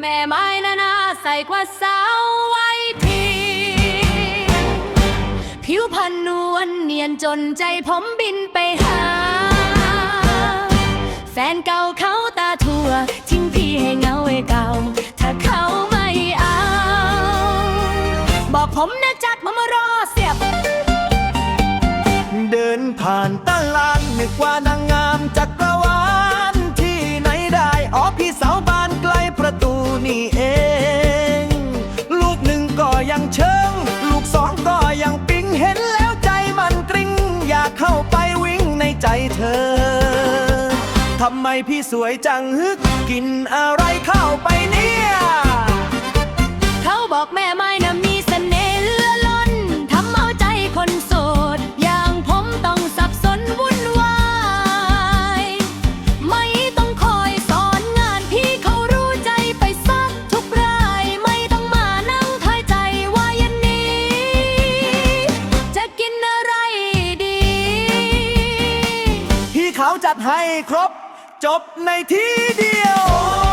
แม่ไม้นานาใส่กว่าสาวไว้ทีผิวพรรณนวลเนียนจนใจผมบินไปหา แฟนเก่าเขาตาทั่ว ทิ้งพี่ให้เงาไว้เก่า ถ้าเขาไม่เอา บอกผมนะจัดมามารอเสียบ เดินผ่านตลาดนึกว่านาง ทำไมพี่สวยจังฮึก กินอะไรเข้าไปเนี่ย เขาบอกแม่ไม้นะมีเสน่ห์เหลือล้นทำเอาใจคนโสด อย่างผมต้องสับสนวุ่นวาย ไม่ต้องคอยสอนงานพี่เขารู้ใจไปซักทุกราย ไม่ต้องมานั่งทายใจว่าเย็นนี้ จะกินอะไรดี พี่เขาจัดให้ครบ จบในที่เดียว